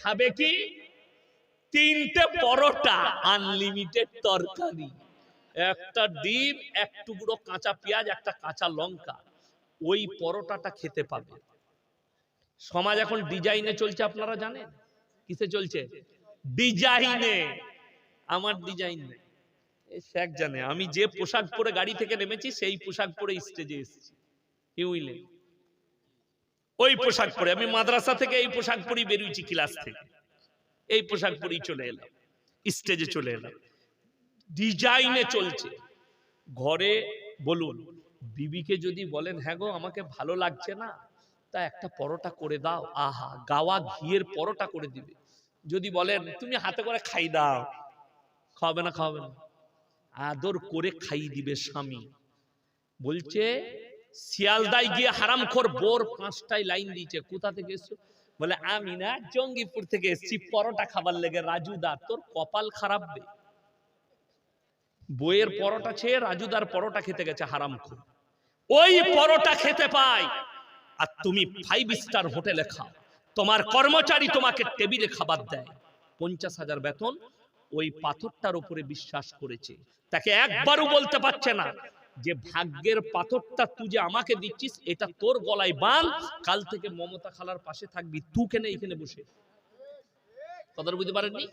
খাবে কি? তিনটে পরোটা আনলিমিটেড তরকারি। একটা ডিম, এক টুকরো কাঁচা পেঁয়াজ, একটা কাঁচা লঙ্কা। ওই পরোটাটা খেতে পাবে সমাজ এখন ডিজাইনে চলছে, আপনারা জানেন? কিসে চলছে? ডিজাইনে। আমার ডিজাইন নেই। শেখ জানে, আমি যে পোশাক পরে গাড়ি থেকে নেমেছি, সেই পোশাক পরে স্টেজে এসেছি। কি বুঝলেন ওই পোশাক পরে, আমি মাদ্রাসা থেকে এই পোশাক পরেই বেরিয়েছি ক্লাস থেকে। এই পোশাক পরেই চলে এলাম। স্টেজে চলে এলাম। ডিজাইনে চলছে। ঘরে বলুন, বিবিকে যদি বলেন হ্যাঁ গো, আমাকে ভালো লাগছে না, তা একটা পরোটা করে দাও। আহা, গাওয়া ঘিয়ের পরোটা করে দিবে। যদি বলেন, তুমি হাতে করে খাই দাও। খাওয়াবে না খাওয়াবে না। আদর করে খাই দিবে স্বামী। বলছে শিয়ালদায় গিয়ে হারামখোর বোর পাঁচটায় লাইন দিয়েছে। কোথা থেকে এসছো? বলে, আমি না, জঙ্গিপুর থেকে এসেছি, পরোটা খাবার লেগে। রাজুদা তোর কপাল খারাপ বইয়ের পরোটা ছেয়ে রাজুদার পরোটা খেতে গেছে হারামখোর ওই পরোটা খেতে পাই। আর তুমি ফাইভ স্টার হোটেলে খাও। তোমার কর্মচারী তোমাকে টেবিলে খাবার দেয়। পঞ্চাশ হাজার বেতন ওই পাথরটার উপরে বিশ্বাস করেছে। তাকে একবারও বলতে পারছে না। যে ভাগ্যের পাথরটা তুই যে আমাকে দিচ্ছিস, এটা তোর গলায় বান কাল থেকে মমতা খালার পাশে থাকবি। তু কেন এখানে বসে? কথাটা বুঝতে পারেননি?